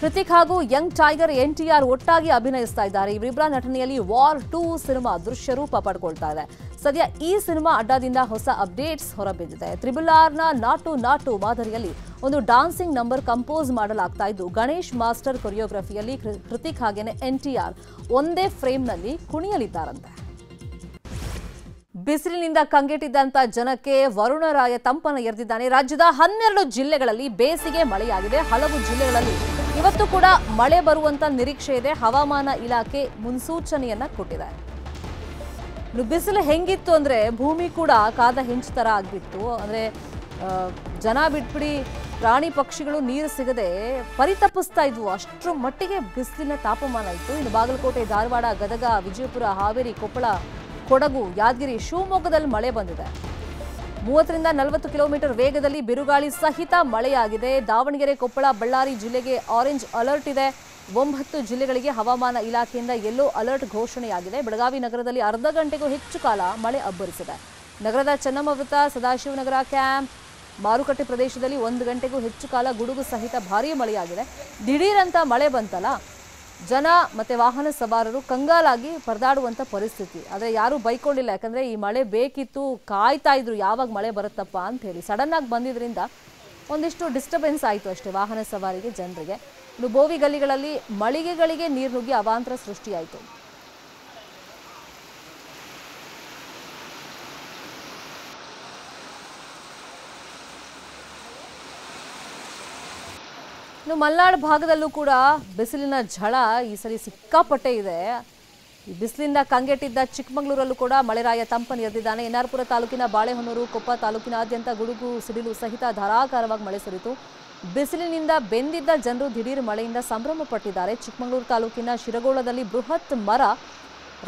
ಹೃತಿಕ್ ಹಾಗೂ ಯಂಗ್ ಟೈಗರ್ ಎನ್ಟಿಆರ್ ಒಟ್ಟಾಗಿ ಅಭಿನಯಿಸ್ತಾ ಇದ್ದಾರೆ. ಇವರಿಬ್ಬರ ನಟನೆಯಲ್ಲಿ ವಾರ್ ಟೂ ಸಿನಿಮಾ ದೃಶ್ಯ ರೂಪ ಪಡ್ಕೊಳ್ತಾ ಇದೆ. ಸದ್ಯ ಈ ಸಿನಿಮಾ ಅಡ್ಡದಿಂದ ಹೊಸ ಅಪ್ಡೇಟ್ಸ್ ಹೊರಬಿದ್ದಿದೆ. ತ್ರಿಬುಲ್ ಆರ್ನ ನಾಟು ನಾಟು ಮಾದರಿಯಲ್ಲಿ ಒಂದು ಡಾನ್ಸಿಂಗ್ ನಂಬರ್ ಕಂಪೋಸ್ ಮಾಡಲಾಗ್ತಾ ಇದ್ದು, ಗಣೇಶ್ ಮಾಸ್ಟರ್ ಕೊರಿಯೋಗ್ರಫಿಯಲ್ಲಿ ಕೃತಿಕ್ ಹಾಗೇನೆ ಎನ್ಟಿಆರ್ ಒಂದೇ ಫ್ರೇಮ್ನಲ್ಲಿ ಕುಣಿಯಲಿದ್ದಾರಂತೆ. ಬಿಸಿಲಿನಿಂದ ಕಂಗೆಟ್ಟಿದ್ದಂಥ ಜನಕ್ಕೆ ವರುಣರಾಯ ತಂಪನ ಎರೆದಿದ್ದಾನೆ. ರಾಜ್ಯದ ಹನ್ನೆರಡು ಜಿಲ್ಲೆಗಳಲ್ಲಿ ಬೇಸಿಗೆ ಮಳೆಯಾಗಿದೆ. ಹಲವು ಜಿಲ್ಲೆಗಳಲ್ಲಿ ಇವತ್ತು ಕೂಡ ಮಳೆ ಬರುವಂತ ನಿರೀಕ್ಷೆ ಇದೆ. ಹವಾಮಾನ ಇಲಾಖೆ ಮುನ್ಸೂಚನೆಯನ್ನ ಕೊಟ್ಟಿದೆ. ಬಿಸಿಲು ಹೆಂಗಿತ್ತು ಅಂದ್ರೆ ಭೂಮಿ ಕೂಡ ಕಾದ ಹೆಂಚು ತರ ಆಗ್ಬಿಟ್ಟು ಅಂದ್ರೆ ಜನ ಬಿಟ್ಬಿಡಿ, ಪ್ರಾಣಿ ಪಕ್ಷಿಗಳು ನೀರು ಸಿಗದೆ ಪರಿತಪಿಸ್ತಾ ಇದ್ವು. ಅಷ್ಟರ ಮಟ್ಟಿಗೆ ಬಿಸಿಲಿನ ತಾಪಮಾನ ಇತ್ತು. ಇನ್ನು ಬಾಗಲಕೋಟೆ, ಧಾರವಾಡ, ಗದಗ, ವಿಜಯಪುರ, ಹಾವೇರಿ, ಕೊಪ್ಪಳ, ಕೊಡಗು, ಯಾದಗಿರಿ, ಶಿವಮೊಗ್ಗದಲ್ಲಿ ಮಳೆ ಬಂದಿದೆ. ಮೂವತ್ತರಿಂದ ನಲವತ್ತು ಕಿಲೋಮೀಟರ್ ವೇಗದಲ್ಲಿ ಬಿರುಗಾಳಿ ಸಹಿತ ಮಳೆಯಾಗಿದೆ. ದಾವಣಗೆರೆ, ಕೊಪ್ಪಳ, ಬಳ್ಳಾರಿ ಜಿಲ್ಲೆಗೆ ಆರೆಂಜ್ ಅಲರ್ಟ್ ಇದೆ. ಒಂಬತ್ತು ಜಿಲ್ಲೆಗಳಿಗೆ ಹವಾಮಾನ ಇಲಾಖೆಯಿಂದ ಯೆಲ್ಲೋ ಅಲರ್ಟ್ ಘೋಷಣೆಯಾಗಿದೆ. ಬೆಳಗಾವಿ ನಗರದಲ್ಲಿ ಅರ್ಧ ಗಂಟೆಗೂ ಹೆಚ್ಚು ಕಾಲ ಮಳೆ ಅಬ್ಬರಿಸಿದೆ. ನಗರದ ಚೆನ್ನಮ್ಮ ವೃತ್ತ ಸದಾಶಿವನಗರ ಕ್ಯಾಂಪ್, ಮಾರುಕಟ್ಟೆ ಪ್ರದೇಶದಲ್ಲಿ ಒಂದು ಗಂಟೆಗೂ ಹೆಚ್ಚು ಕಾಲ ಗುಡುಗು ಸಹಿತ ಭಾರೀ ಮಳೆಯಾಗಿದೆ. ದಿಢೀರಂತ ಮಳೆ ಬಂತಲ್ಲ, ಜನ ಮತ್ತೆ ವಾಹನ ಸವಾರರು ಕಂಗಾಲಾಗಿ ಪರದಾಡುವಂಥ ಪರಿಸ್ಥಿತಿ. ಆದರೆ ಯಾರೂ ಬೈಕೊಂಡಿಲ್ಲ ಯಾಕಂದರೆ ಈ ಮಳೆ ಬೇಕಿತ್ತು, ಕಾಯ್ತಾ ಇದ್ರು, ಯಾವಾಗ ಮಳೆ ಬರುತ್ತಪ್ಪ ಅಂತ ಹೇಳಿ. ಸಡನ್ನಾಗಿ ಬಂದಿದ್ದರಿಂದ ಒಂದಿಷ್ಟು ಡಿಸ್ಟರ್ಬೆನ್ಸ್ ಆಯಿತು ಅಷ್ಟೇ ವಾಹನ ಸವಾರಿಗೆ, ಜನರಿಗೆ. ಇನ್ನು ಬೋವಿ ಗಲ್ಲಿಗಳಲ್ಲಿ ಮಳಿಗೆಗಳಿಗೆ ನೀರು ನುಗ್ಗಿ ಅವಾಂತರ ಸೃಷ್ಟಿಯಾಯಿತು. ಇನ್ನು ಮಲ್ನಾಡ್ ಭಾಗದಲ್ಲೂ ಕೂಡ ಬಿಸಿಲಿನ ಝಳ ಈ ಸರಿ ಸಿಕ್ಕಾಪಟ್ಟೆ ಇದೆ. ಈ ಬಿಸಿಲಿಂದ ಕಂಗೆಟ್ಟಿದ್ದ ಚಿಕ್ಕಮಗಳೂರಲ್ಲೂ ಕೂಡ ಮಳೆರಾಯ ತಂಪನ್ನು ಎದ್ದಿದ್ದಾನೆ ಎನ್ಆರ್ಪುರ ತಾಲೂಕಿನ ಬಾಳೆಹೊನ್ನೂರು, ಕೊಪ್ಪ ತಾಲೂಕಿನಾದ್ಯಂತ ಗುಡುಗು, ಸಿಡಿಲು ಸಹಿತ ಧಾರಾಕಾರವಾಗಿ ಮಳೆ ಸುರಿತು ಬಿಸಿಲಿನಿಂದ ಬೆಂದಿದ್ದ ಜನರು ದಿಢೀರ್ ಮಳೆಯಿಂದ ಸಂಭ್ರಮ ಪಟ್ಟಿದ್ದಾರೆ ಚಿಕ್ಕಮಗಳೂರು ತಾಲೂಕಿನ ಶಿರಗೋಳದಲ್ಲಿ ಬೃಹತ್ ಮರ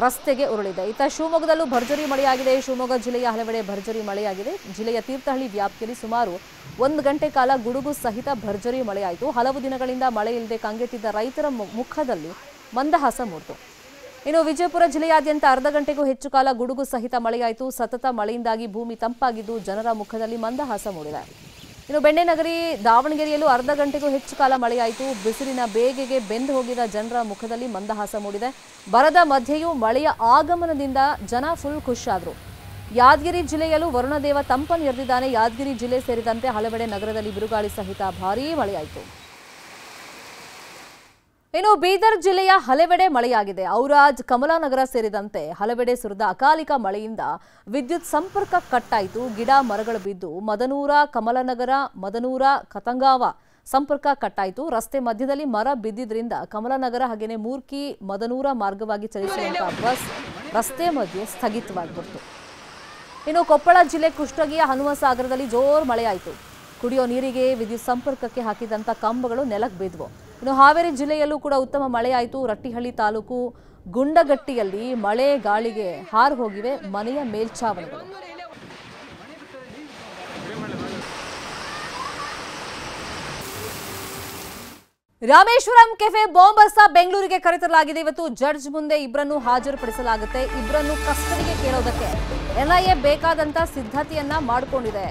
ರಸ್ತೆಗೆ ಉರುಳಿದೆ. ಇತ್ತ ಶಿವಮೊಗ್ಗದಲ್ಲೂ ಭರ್ಜರಿ ಮಳೆಯಾಗಿದೆ. ಶಿವಮೊಗ್ಗ ಜಿಲ್ಲೆಯ ಹಲವೆಡೆ ಭರ್ಜರಿ ಮಳೆಯಾಗಿದೆ. ಜಿಲ್ಲೆಯ ತೀರ್ಥಹಳ್ಳಿ ವ್ಯಾಪ್ತಿಯಲ್ಲಿ ಸುಮಾರು ಒಂದು ಗಂಟೆ ಕಾಲ ಗುಡುಗು ಸಹಿತ ಭರ್ಜರಿ ಮಳೆಯಾಯಿತು. ಹಲವು ದಿನಗಳಿಂದ ಮಳೆ ಇಲ್ಲದೆ ಕಂಗೆಟ್ಟಿದ್ದ ರೈತರ ಮುಖದಲ್ಲಿ ಮಂದಹಾಸ ಮೂಡಿತು. ಇನ್ನು ವಿಜಯಪುರ ಜಿಲ್ಲೆಯಾದ್ಯಂತ ಅರ್ಧ ಗಂಟೆಗೂ ಹೆಚ್ಚು ಕಾಲ ಗುಡುಗು ಸಹಿತ ಮಳೆಯಾಯಿತು. ಸತತ ಮಳೆಯಿಂದಾಗಿ ಭೂಮಿ ತಂಪಾಗಿದ್ದು ಜನರ ಮುಖದಲ್ಲಿ ಮಂದಹಾಸ ಮೂಡಿದೆ. ಇನ್ನು ಬೆಣ್ಣೆನಗರಿ, ದಾವಣಗೆರೆಯಲ್ಲೂ ಅರ್ಧ ಗಂಟೆಗೂ ಹೆಚ್ಚು ಕಾಲ ಮಳೆಯಾಯಿತು. ಬಿಸಿಲಿನ ಬೇಗೆಗೆ ಬೆಂದು ಹೋಗಿದ ಜನರ ಮುಖದಲ್ಲಿ ಮಂದಹಾಸ ಮೂಡಿದೆ. ಬರದ ಮಧ್ಯೆಯೂ ಮಳೆಯ ಆಗಮನದಿಂದ ಜನ ಫುಲ್ ಖುಷಾದ್ರು ಯಾದಗಿರಿ ಜಿಲ್ಲೆಯಲ್ಲೂ ವರುಣದೇವ ತಂಪನ್ನು ಎರೆದಿದ್ದಾನೆ. ಯಾದಗಿರಿ ಜಿಲ್ಲೆ ಸೇರಿದಂತೆ ಹಲವೆಡೆ ನಗರದಲ್ಲಿ ಬಿರುಗಾಳಿ ಸಹಿತ ಭಾರೀ ಮಳೆಯಾಯಿತು. ಇನ್ನು ಬೀದರ್ ಜಿಲ್ಲೆಯ ಹಲವೆಡೆ ಮಳೆಯಾಗಿದೆ. ಔರಾಜ್ ಕಮಲಾನಗರ ಸೇರಿದಂತೆ ಹಲವೆಡೆ ಸುರಿದ ಅಕಾಲಿಕ ಮಳೆಯಿಂದ ವಿದ್ಯುತ್ ಸಂಪರ್ಕ ಕಟ್ಟಾಯಿತು. ಗಿಡ ಮರಗಳು ಬಿದ್ದು ಮದನೂರ ಕಮಲನಗರ, ಮದನೂರ ಕತಂಗಾವ ಸಂಪರ್ಕ ಕಟ್ಟಾಯಿತು. ರಸ್ತೆ ಮಧ್ಯದಲ್ಲಿ ಮರ ಬಿದ್ದಿದ್ರಿಂದ ಕಮಲನಗರ ಹಾಗೆಯೇ ಮೂರ್ಕಿ, ಮದನೂರ ಮಾರ್ಗವಾಗಿ ಚಲಿಸುವಂತಹ ಬಸ್ ರಸ್ತೆ ಮಧ್ಯೆ ಸ್ಥಗಿತವಾಗಿಬಿಡ್ತು ಇನ್ನು ಕೊಪ್ಪಳ ಜಿಲ್ಲೆ ಕುಷ್ಟಗಿಯ ಹನುಮಸಾಗರದಲ್ಲಿ ಜೋರು ಮಳೆಯಾಯಿತು. ಕುಡಿಯೋ ನೀರಿಗೆ ವಿದ್ಯುತ್ ಸಂಪರ್ಕಕ್ಕೆ ಹಾಕಿದಂಥ ಕಂಬಗಳು ನೆಲಕ್ಕೆ ಬಿದ್ವು. ಇನ್ನು ಹಾವೇರಿ ಜಿಲ್ಲೆಯಲ್ಲೂ ಕೂಡ ಉತ್ತಮ ಮಳೆಯಾಯಿತು. ರಟ್ಟಿಹಳ್ಳಿ ತಾಲೂಕು ಗುಂಡಗಟ್ಟಿಯಲ್ಲಿ ಮಳೆ ಗಾಳಿಗೆ ಹಾರು ಹೋಗಿವೆ. ಮನೆಯ ಮೇಲ್ಛಾವಣಿಗಳು ರಾಮೇಶ್ವರಂ ಕೆಫೆ ಬಾಂಬರ್ಸ ಬೆಂಗಳೂರಿಗೆ ಕರೆತರಲಾಗಿದೆ. ಇವತ್ತು ಜಡ್ಜ್ ಮುಂದೆ ಇಬ್ಬರನ್ನು ಹಾಜರುಪಡಿಸಲಾಗುತ್ತೆ. ಇಬ್ಬರನ್ನು ಕಸ್ಟಡಿಗೆ ಕೇಳೋದಕ್ಕೆ ಎನ್ಐಎ ಬೇಕಾದಂತ ಸಿದ್ಧತೆಯನ್ನ ಮಾಡಿಕೊಂಡಿದೆ.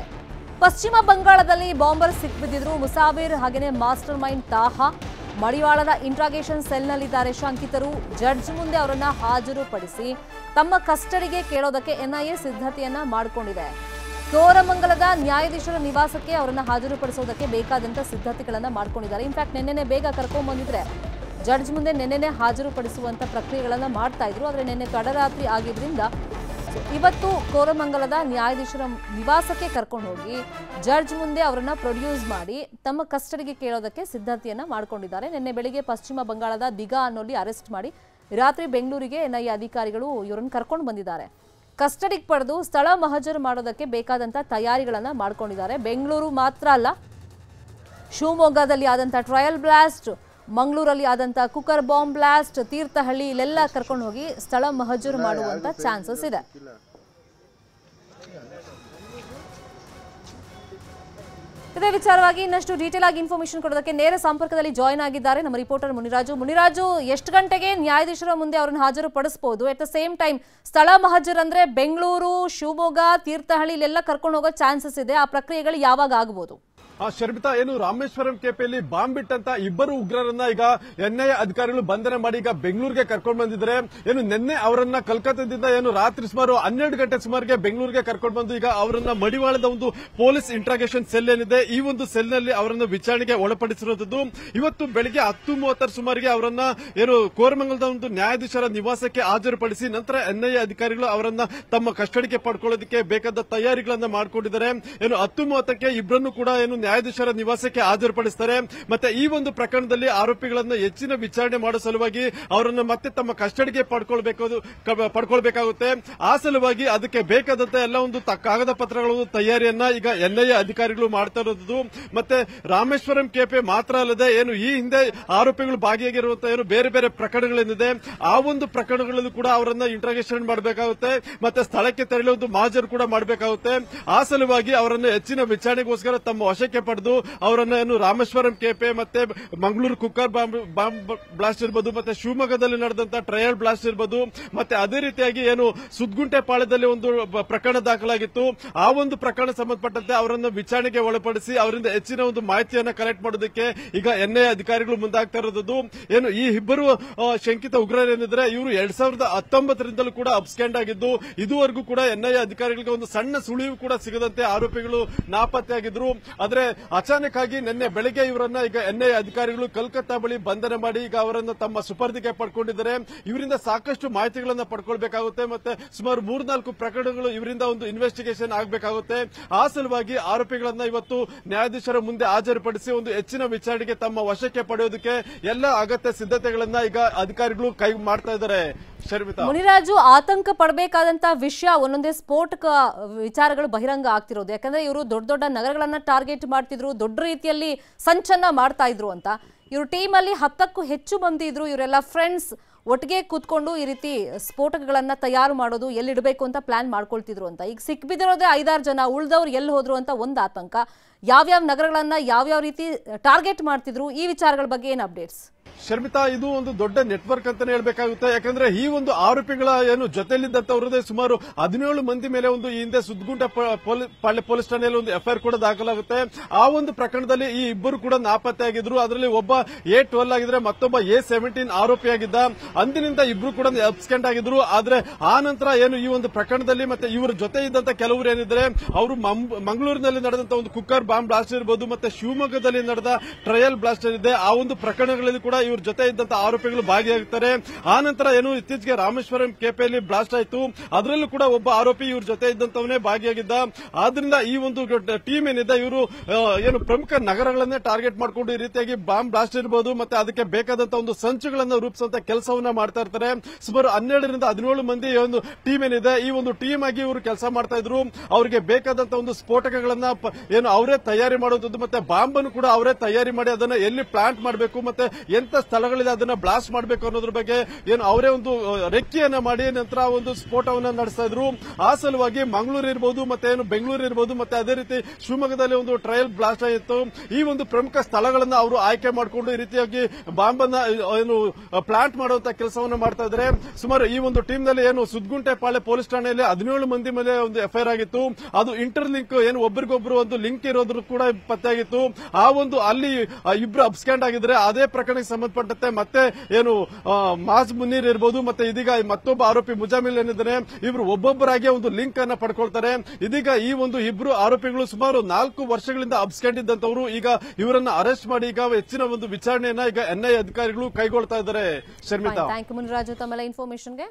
ಪಶ್ಚಿಮ ಬಂಗಾಳದಲ್ಲಿ ಬಾಂಬರ್ ಸಿಕ್ಬಿದ್ದಿದ್ರು. ಮುಸಾವಿರ್ ಹಾಗೆಯೇ ಮಾಸ್ಟರ್ ಮೈಂಡ್ ತಾಹಾ ಮಡಿವಾಳದ ಇಂಟ್ರಾಗೇಷನ್ ಸೆಲ್ನಲ್ಲಿದ್ದಾರೆ ಶಂಕಿತರು. ಜಡ್ಜ್ ಮುಂದೆ ಅವರನ್ನ ಹಾಜರುಪಡಿಸಿ ತಮ್ಮ ಕಸ್ಟಡಿಗೆ ಕೇಳೋದಕ್ಕೆ ಎನ್ಐಎ ಸಿದ್ಧತೆಯನ್ನ ಮಾಡಿಕೊಂಡಿದೆ. ಕೋರಮಂಗಲದ ನ್ಯಾಯಾಧೀಶರ ನಿವಾಸಕ್ಕೆ ಅವರನ್ನ ಹಾಜರುಪಡಿಸೋದಕ್ಕೆ ಬೇಕಾದಂತ ಸಿದ್ಧತೆಗಳನ್ನ ಮಾಡ್ಕೊಂಡಿದ್ದಾರೆ. ಇನ್ಫ್ಯಾಕ್ಟ್ ನಿನ್ನೆನೆ ಬೇಗ ಕರ್ಕೊಂಡ್ ಬಂದಿದ್ರೆ ಜಡ್ಜ್ ಮುಂದೆ ನಿನ್ನೆನೆ ಹಾಜರುಪಡಿಸುವಂತ ಪ್ರಕ್ರಿಯೆಗಳನ್ನ ಮಾಡ್ತಾ ಇದ್ರು. ಆದ್ರೆ ನಿನ್ನೆ ತಡರಾತ್ರಿ ಆಗಿದ್ರಿಂದ ಇವತ್ತು ಕೋರಮಂಗಲದ ನ್ಯಾಯಾಧೀಶರ ನಿವಾಸಕ್ಕೆ ಕರ್ಕೊಂಡು ಹೋಗಿ ಜಡ್ಜ್ ಮುಂದೆ ಅವರನ್ನ ಪ್ರೊಡ್ಯೂಸ್ ಮಾಡಿ ತಮ್ಮ ಕಸ್ಟಡಿಗೆ ಕೇಳೋದಕ್ಕೆ ಸಿದ್ಧತೆಯನ್ನ ಮಾಡ್ಕೊಂಡಿದ್ದಾರೆ. ನಿನ್ನೆ ಬೆಳಿಗ್ಗೆ ಪಶ್ಚಿಮ ಬಂಗಾಳದ ದಿಗಾ ಅನ್ನೋಲ್ಲಿ ಅರೆಸ್ಟ್ ಮಾಡಿ ರಾತ್ರಿ ಬೆಂಗಳೂರಿಗೆ ಎನ್ಐಎ ಅಧಿಕಾರಿಗಳು ಇವರನ್ನು ಕರ್ಕೊಂಡು ಬಂದಿದ್ದಾರೆ. ಕಸ್ಟಡಿಗೆ ಪಡೆದು ಸ್ಥಳ ಮಹಜರು ಮಾಡೋದಕ್ಕೆ ಬೇಕಾದಂತ ತಯಾರಿಗಳನ್ನ ಮಾಡ್ಕೊಂಡಿದ್ದಾರೆ. ಬೆಂಗಳೂರು ಮಾತ್ರ ಅಲ್ಲ, ಶಿವಮೊಗ್ಗದಲ್ಲಿ ಆದಂಥ ಟ್ರಯಲ್ ಬ್ಲಾಸ್ಟ್ ಮಂಗಳೂರಲ್ಲಿ ಆದಂಥ ಕುಕ್ಕರ್ ಬಾಂಬ್ ಬ್ಲಾಸ್ಟ್ ತೀರ್ಥಹಳ್ಳಿ ಇಲ್ಲೆಲ್ಲ ಕರ್ಕೊಂಡು ಹೋಗಿ ಸ್ಥಳ ಮಹಜರು ಮಾಡುವಂತ ಚಾನ್ಸಸ್ ಇದೆ. ಇದೇ ವಿಚಾರವಾಗಿ ಇನ್ನಷ್ಟು ಡೀಟೇಲ್ ಆಗಿ ಇನ್ಫಾರ್ಮೇಶನ್ ಕೊಡೋದಕ್ಕೆ ನೇರ ಸಂಪರ್ಕದಲ್ಲಿ ಜಾಯ್ನ್ ಆಗಿದ್ದಾರೆ ನಮ್ಮ ರಿಪೋರ್ಟರ್ ಮುನಿರಾಜು. ಮುನಿರಾಜು ಎಷ್ಟು ಗಂಟೆಗೆ ನ್ಯಾಯಾಧೀಶರ ಮುಂದೆ ಅವರನ್ನು ಹಾಜರು ಪಡಿಸಬಹುದು ಅಟ್ ದ ಸೇಮ್ ಟೈಮ್ ಸ್ಥಳ ಮಹಜರ್ ಅಂದ್ರೆ ಬೆಂಗಳೂರು ಶಿವಮೊಗ್ಗ ತೀರ್ಥಹಳ್ಳಿ ಇಲ್ಲೆಲ್ಲ ಕರ್ಕೊಂಡು ಹೋಗೋ ಚಾನ್ಸಸ್ ಇದೆ. ಆ ಪ್ರಕ್ರಿಯೆಗಳು ಯಾವಾಗ ಆಗಬಹುದು ಶರ್ಮಿತಾ, ಏನು ರಾಮೇಶ್ವರಂ ಕೆಪಿಯಲ್ಲಿ ಬಾಂಬ್ ಬಿಟ್ಟಂತ ಇಬ್ಬರು ಉಗ್ರರನ್ನ ಈಗ ಎನ್ಐಎ ಅಧಿಕಾರಿಗಳು ಬಂಧನ ಮಾಡಿ ಈಗ ಬೆಂಗಳೂರಿಗೆ ಕರ್ಕೊಂಡು ಬಂದಿದ್ದಾರೆ. ಏನು ನಿನ್ನೆ ಅವರನ್ನ ಕಲ್ಕತ್ತಾದಿಂದ ಏನು ರಾತ್ರಿ ಸುಮಾರು ಹನ್ನೆರಡು ಗಂಟೆ ಸುಮಾರಿಗೆ ಬೆಂಗಳೂರಿಗೆ ಕರ್ಕೊಂಡು ಬಂದು ಈಗ ಅವರನ್ನ ಮಡಿವಾಳದ ಒಂದು ಪೊಲೀಸ್ ಇಂಟ್ರಾಗೇಷನ್ ಸೆಲ್ ಏನಿದೆ, ಈ ಒಂದು ಸೆಲ್ನಲ್ಲಿ ಅವರನ್ನು ವಿಚಾರಣೆಗೆ ಒಳಪಡಿಸಿರುವಂತದ್ದು ಇವತ್ತು ಬೆಳಿಗ್ಗೆ ಹತ್ತು ಮೂವತ್ತರ ಸುಮಾರಿಗೆ ಅವರನ್ನ ಏನು ಕೋರಮಂಗಲದ ಒಂದು ನ್ಯಾಯಾಧೀಶರ ನಿವಾಸಕ್ಕೆ ಹಾಜರುಪಡಿಸಿ ನಂತರ ಎನ್ಐಎ ಅಧಿಕಾರಿಗಳು ಅವರನ್ನ ತಮ್ಮ ಕಸ್ಟಡಿಗೆ ಪಡ್ಕೊಳ್ಳೋದಕ್ಕೆ ಬೇಕಾದ ತಯಾರಿಗಳನ್ನ ಮಾಡಿಕೊಂಡಿದ್ದಾರೆ. ಏನು ಹತ್ತು ಮೂವತ್ತಕ್ಕೆ ಇಬ್ಬರನ್ನು ಕೂಡ ಏನು ನ್ಯಾಯಾಧೀಶರ ನಿವಾಸಕ್ಕೆ ಹಾಜರುಪಡಿಸ್ತಾರೆ. ಮತ್ತೆ ಈ ಒಂದು ಪ್ರಕರಣದಲ್ಲಿ ಆರೋಪಿಗಳನ್ನು ಹೆಚ್ಚಿನ ವಿಚಾರಣೆ ಮಾಡೋ ಸಲುವಾಗಿ ಅವರನ್ನು ಮತ್ತೆ ತಮ್ಮ ಕಸ್ಟಡಿಗೆ ಪಡ್ಕೊಳ್ಬೇಕು ಪಡ್ಕೊಳ್ಬೇಕಾಗುತ್ತೆ. ಆ ಸಲುವಾಗಿ ಅದಕ್ಕೆ ಬೇಕಾದಂತಹ ಎಲ್ಲ ಒಂದು ಕಾಗದ ಪತ್ರಗಳ ತಯಾರಿಯನ್ನ ಈಗ ಎನ್ಐಎ ಅಧಿಕಾರಿಗಳು ಮಾಡ್ತಾ ಇರೋದು. ಮತ್ತೆ ರಾಮೇಶ್ವರಂ ಕೆಪಿ ಮಾತ್ರ ಅಲ್ಲದೆ ಏನು ಈ ಹಿಂದೆ ಆರೋಪಿಗಳು ಭಾಗಿಯಾಗಿರುವಂತಹ ಏನು ಬೇರೆ ಬೇರೆ ಪ್ರಕರಣಗಳೇನಿದೆ, ಆ ಒಂದು ಪ್ರಕರಣಗಳಲ್ಲೂ ಕೂಡ ಅವರನ್ನ ಇಂಟ್ರಾಗೇಷನ್ ಮಾಡಬೇಕಾಗುತ್ತೆ. ಮತ್ತೆ ಸ್ಥಳಕ್ಕೆ ತೆರಳಿ ಒಂದು ಮಾಜರು ಕೂಡ ಮಾಡಬೇಕಾಗುತ್ತೆ. ಆ ಸಲುವಾಗಿ ಅವರನ್ನು ಹೆಚ್ಚಿನ ವಿಚಾರಣೆಗೋಸ್ಕರ ತಮ್ಮ ವಶಕ್ಕೆ ಪಡೆದು ಅವರನ್ನು ಏನು ರಾಮೇಶ್ವರಂ ಕೆಪೆ ಮತ್ತೆ Mangaluru cooker bomb bomb blast ಇರ್ಬೋದು, ಮತ್ತೆ ಶಿವಮೊಗ್ಗದಲ್ಲಿ ನಡೆದಂತ ಟ್ರಯಲ್ ಬ್ಲಾಸ್ಟ್ ಇರ್ಬೋದು, ಮತ್ತೆ ಅದೇ ರೀತಿಯಾಗಿ ಏನು ಸುದ್ಗುಂಟೆ ಪಾಳ್ಯದಲ್ಲಿ ಒಂದು ಪ್ರಕರಣ ದಾಖಲಾಗಿತ್ತು. ಆ ಒಂದು ಪ್ರಕರಣ ಸಂಬಂಧಪಟ್ಟಂತೆ ಅವರನ್ನು ವಿಚಾರಣೆಗೆ ಒಳಪಡಿಸಿ ಅವರಿಂದ ಹೆಚ್ಚಿನ ಒಂದು ಮಾಹಿತಿಯನ್ನ ಕಲೆಕ್ಟ್ ಮಾಡೋದಕ್ಕೆ ಈಗ ಎನ್ಐಎ ಅಧಿಕಾರಿಗಳು ಮುಂದಾಗ್ತಾ ಇರೋದು ಏನು ಈ ಇಬ್ಬರು ಶಂಕಿತ ಶಂಕಿತ ಉಗ್ರರೇನಿದ್ರೆ ಇವರು ಎರಡ್ ಸಾವಿರದ ಹತ್ತೊಂಬತ್ತರಿಂದಲೂ ಕೂಡ ಅಪ್ಸ್ಕ್ಯಾಂಡ್ ಆಗಿದ್ದು, ಇದುವರೆಗೂ ಕೂಡ ಎನ್ಐಎ ಅಧಿಕಾರಿಗಳಿಗೆ ಒಂದು ಸಣ್ಣ ಸುಳಿವು ಕೂಡ ಸಿಗದಂತೆ ಆರೋಪಿಗಳು ನಾಪತ್ತೆಯಾಗಿದ್ರು. ಆದ್ರೆ ಅಚಾನಕ್ ಆಗಿ ನಿನ್ನೆ ಬೆಳಗ್ಗೆ ಇವರನ್ನ ಈಗ ಎನ್ಐಎ ಅಧಿಕಾರಿಗಳು ಕಲ್ಕತ್ತಾ ಬಳಿ ಬಂಧನ ಮಾಡಿ ಈಗ ಅವರನ್ನು ತಮ್ಮ ಸುಪರ್ದಿಗೆ ಪಡ್ಕೊಂಡಿದ್ದಾರೆ. ಇವರಿಂದ ಸಾಕಷ್ಟು ಮಾಹಿತಿಗಳನ್ನು ಪಡ್ಕೊಳ್ಬೇಕಾಗುತ್ತೆ ಮತ್ತೆ ಸುಮಾರು ಮೂರ್ನಾಲ್ಕು ಪ್ರಕರಣಗಳು ಇವರಿಂದ ಒಂದು ಇನ್ವೆಸ್ಟಿಗೇಷನ್ ಆಗಬೇಕಾಗುತ್ತೆ. ಆ ಸಲುವಾಗಿ ಆರೋಪಿಗಳನ್ನ ಇವತ್ತು ನ್ಯಾಯಾಧೀಶರ ಮುಂದೆ ಹಾಜರುಪಡಿಸಿ ಒಂದು ಹೆಚ್ಚಿನ ವಿಚಾರಣೆಗೆ ತಮ್ಮ ವಶಕ್ಕೆ ಪಡೆಯೋದಕ್ಕೆ ಎಲ್ಲ ಅಗತ್ಯ ಸಿದ್ಧತೆಗಳನ್ನ ಈಗ ಅಧಿಕಾರಿಗಳು ಕೈ ಮಾಡ್ತಾ ಇದ್ದಾರೆ. ಮುನಿರಾಜು, ಆತಂಕ ಪಡಬೇಕಾದಂತ ವಿಷಯ ಒಂದೊಂದೇ ಸ್ಫೋಟಕ ವಿಚಾರಗಳು ಬಹಿರಂಗ ಆಗ್ತಿರೋದು. ಯಾಕಂದ್ರೆ ಇವರು ದೊಡ್ಡ ದೊಡ್ಡ ನಗರಗಳನ್ನ ಟಾರ್ಗೆಟ್ ಮಾಡ್ತಿದ್ರು, ದೊಡ್ಡ ರೀತಿಯಲ್ಲಿ ಸಂಚನ್ನ ಮಾಡ್ತಾ ಇದ್ರು ಅಂತ. ಇವ್ರ ಟೀಮಲ್ಲಿ ಹತ್ತಕ್ಕೂ ಹೆಚ್ಚು ಮಂದಿ ಇದ್ರು, ಇವರೆಲ್ಲ ಫ್ರೆಂಡ್ಸ್ ಒಟ್ಟಿಗೆ ಕೂತ್ಕೊಂಡು ಈ ರೀತಿ ಸ್ಫೋಟಕಗಳನ್ನ ತಯಾರು ಮಾಡೋದು ಎಲ್ಲಿಡಬೇಕು ಅಂತ ಪ್ಲಾನ್ ಮಾಡ್ಕೊಳ್ತಿದ್ರು ಅಂತ. ಈಗ ಸಿಕ್ಬಿದಿರೋದೇ ಐದಾರು ಜನ, ಉಳ್ದವ್ರು ಎಲ್ಲಿ ಹೋದ್ರು ಅಂತ ಒಂದು ಆತಂಕ. ಯಾವ್ಯಾವ ನಗರಗಳನ್ನ ಯಾವ್ಯಾವ ರೀತಿ ಟಾರ್ಗೆಟ್ ಮಾಡ್ತಿದ್ರು, ಈ ವಿಚಾರಗಳ ಬಗ್ಗೆ ಏನು ಅಪ್ಡೇಟ್ಸ್ ಶರ್ಮಿತಾ, ಇದು ಒಂದು ದೊಡ್ಡ ನೆಟ್ವರ್ಕ್ ಅಂತಾನೆ ಹೇಳಬೇಕಾಗುತ್ತೆ. ಯಾಕಂದ್ರೆ ಈ ಒಂದು ಆರೋಪಿಗಳ ಏನು ಜೊತೆಯಲ್ಲಿದ್ದಂತವರದೇ ಸುಮಾರು ಹದಿನೇಳು ಮಂದಿ ಮೇಲೆ ಒಂದು ಈ ಹಿಂದೆ ಸುದ್ಗುಂಟ ಪಾಳ್ಯ ಪೊಲೀಸ್ ಠಾಣೆಯಲ್ಲಿ ಒಂದು ಎಫ್ಐಆರ್ ಕೂಡ ದಾಖಲಾಗುತ್ತೆ ಆ ಒಂದು ಪ್ರಕರಣದಲ್ಲಿ ಈ ಇಬ್ಬರು ಕೂಡ ನಾಪತ್ತೆಯಾಗಿದ್ರು ಅದರಲ್ಲಿ ಒಬ್ಬ ಎ ಟ್ವೆಲ್ ಆಗಿದ್ರೆ ಮತ್ತೊಬ್ಬ ಎ ಸೆವೆಂಟೀನ್ ಆರೋಪಿಯಾಗಿದ್ದ ಅಂದಿನಿಂದ ಇಬ್ರು ಕೂಡ ಅಬ್ಸ್ಕೆಂಟ್ ಆಗಿದ್ರು. ಆದ್ರೆ ಆ ನಂತರ ಏನು ಈ ಒಂದು ಪ್ರಕರಣದಲ್ಲಿ ಮತ್ತೆ ಇವರ ಜೊತೆ ಇದ್ದಂತ ಕೆಲವರು ಏನಿದ್ರೆ, ಅವರು ಮಂಗಳೂರಿನಲ್ಲಿ ನಡೆದಂತ ಒಂದು ಕುಕ್ಕರ್ ಬಾಂಬ್ ಬ್ಲಾಸ್ಟ್ ಇರಬಹುದು ಮತ್ತೆ ಶಿವಮೊಗ್ಗದಲ್ಲಿ ನಡೆದ ಟ್ರಯಲ್ ಬ್ಲಾಸ್ಟ್ ಇದೆ. ಆ ಒಂದು ಪ್ರಕರಣಗಳಲ್ಲಿ ಕೂಡ ಇವ್ರ ಜೊತೆ ಇದ್ದಂತ ಆರೋಪಿಗಳು ಭಾಗಿಯಾಗುತ್ತಾರೆ ಆ ನಂತರ ಏನು, ಇತ್ತೀಚೆಗೆ ರಾಮೇಶ್ವರಂ ಕೆಪೆಯಲ್ಲಿ ಬ್ಲಾಸ್ಟ್ ಆಯಿತು. ಅದರಲ್ಲೂ ಕೂಡ ಒಬ್ಬ ಆರೋಪಿ ಇವ್ರ ಜೊತೆ ಇದ್ದಂತವನೇ ಭಾಗಿಯಾಗಿದ್ದ. ಆದ್ರಿಂದ ಈ ಒಂದು ಟೀಮ್ ಏನಿದೆ, ಇವರು ಏನು ಪ್ರಮುಖ ನಗರಗಳನ್ನೇ ಟಾರ್ಗೆಟ್ ಮಾಡಿಕೊಂಡು ಈ ರೀತಿಯಾಗಿ ಬಾಂಬ್ ಬ್ಲಾಸ್ಟ್ ಇರಬಹುದು ಮತ್ತೆ ಅದಕ್ಕೆ ಬೇಕಾದಂತ ಒಂದು ಸಂಚುಗಳನ್ನ ರೂಪಿಸುವಂತ ಕೆಲಸವನ್ನ ಮಾಡ್ತಾ ಇರ್ತಾರೆ. ಸುಮಾರು ಹನ್ನೆರಡರಿಂದ ಹದಿನೇಳು ಮಂದಿ ಒಂದು ಟೀಮ್ ಏನಿದೆ, ಈ ಒಂದು ಟೀಮ್ ಆಗಿ ಇವರು ಕೆಲಸ ಮಾಡ್ತಾ ಇದ್ರು. ಅವರಿಗೆ ಬೇಕಾದಂತ ಒಂದು ಸ್ಫೋಟಕಗಳನ್ನ ಏನು, ಅವರೇ ತಯಾರಿ ಮಾಡುವಂತದ್ದು ಮತ್ತೆ ಬಾಂಬ್ ಅನ್ನು ಕೂಡ ಅವರೇ ತಯಾರಿ ಮಾಡಿ ಅದನ್ನ ಎಲ್ಲಿ ಪ್ಲಾಂಟ್ ಮಾಡಬೇಕು, ಮತ್ತೆ ಎಂತ ಸ್ಥಳಗಳಿದೆ ಅದನ್ನ ಬ್ಲಾಸ್ಟ್ ಮಾಡಬೇಕು ಅನ್ನೋದ್ರ ಬಗ್ಗೆ ಏನು, ಅವರೇ ಒಂದು ರೆಕ್ಕಿಯನ್ನ ಮಾಡಿ ನಂತರ ಒಂದು ಸ್ಫೋಟವನ್ನ ನಡೆಸ್ತಾ ಇದ್ರು. ಆ ಸಲುವಾಗಿ ಮಂಗಳೂರು ಇರಬಹುದು ಮತ್ತೆ ಏನು, ಬೆಂಗಳೂರು ಇರಬಹುದು ಮತ್ತೆ ಅದೇ ರೀತಿ ಶಿವಮೊಗ್ಗದಲ್ಲಿ ಒಂದು ಟ್ರಯಲ್ ಬ್ಲಾಸ್ಟ್ ಆಗಿತ್ತು. ಈ ಒಂದು ಪ್ರಮುಖ ಸ್ಥಳಗಳನ್ನ ಅವರು ಆಯ್ಕೆ ಮಾಡಿಕೊಂಡು ಈ ರೀತಿಯಾಗಿ ಬಾಂಬ್ ಅನ್ನ ಏನು ಪ್ಲಾಂಟ್ ಮಾಡುವಂತ ಕೆಲಸವನ್ನ ಮಾಡ್ತಾ ಇದ್ರೆ, ಸುಮಾರು ಈ ಒಂದು ಟೀಮ್ನಲ್ಲಿ ಏನು, ಸುದ್ಗುಂಟೆ ಪಾಳೆ ಪೊಲೀಸ್ ಠಾಣೆಯಲ್ಲಿ ಹದಿನೇಳು ಮಂದಿ ಮೇಲೆ ಒಂದು ಎಫ್ಐಆರ್ ಆಗಿತ್ತು. ಅದು ಇಂಟರ್ ಲಿಂಕ್ ಏನು ಒಬ್ಬರಿಗೊಬ್ರು ಒಂದು ಲಿಂಕ್ ಇರೋದ್ರೂ ಕೂಡ ಪತ್ತೆಯಾಗಿತ್ತು ಆ ಒಂದು ಅಲ್ಲಿ ಇಬ್ರು ಅಬ್ಸ್ಕ್ಯಾಂಡ್ ಆಗಿದ್ರೆ, ಅದೇ ಪ್ರಕರಣಕ್ಕೆ ಸಂಬಂಧಪಟ್ಟಂತೆ ಮತ್ತೆ ಏನು ಮಾಜ್ ಮುನೀರ್ ಇರ್ಬೋದು, ಮತ್ತೆ ಇದೀಗ ಮತ್ತೊಬ್ಬ ಆರೋಪಿ ಮುಜಾಮಿಲ್ ಏನಿದ್ರೆ ಇವರು ಒಬ್ಬೊಬ್ಬರಾಗಿ ಒಂದು ಲಿಂಕ್ ಅನ್ನ ಪಡ್ಕೊಳ್ತಾರೆ. ಇದೀಗ ಈ ಒಂದು ಇಬ್ರು ಆರೋಪಿಗಳು ಸುಮಾರು ನಾಲ್ಕು ವರ್ಷಗಳಿಂದ ಅಬ್ಸ್ಕ್ಯಾಂಡ್ ಇದ್ದಂತವರು ಈಗ ಇವರನ್ನ ಅರೆಸ್ಟ್ ಮಾಡಿ ಈಗ ಹೆಚ್ಚಿನ ಒಂದು ವಿಚಾರಣೆಯನ್ನ ಈಗ ಎನ್ಐ ಅಧಿಕಾರಿಗಳು ಕೈಗೊಳ್ತಾ ಇದ್ದಾರೆ. ಶರ್ಮಿತಾ. ಮುನಿರಾಜು. ತಮ್ಮ ಇನ್ಫಾರ್ಮೇಶನ್ಗೆ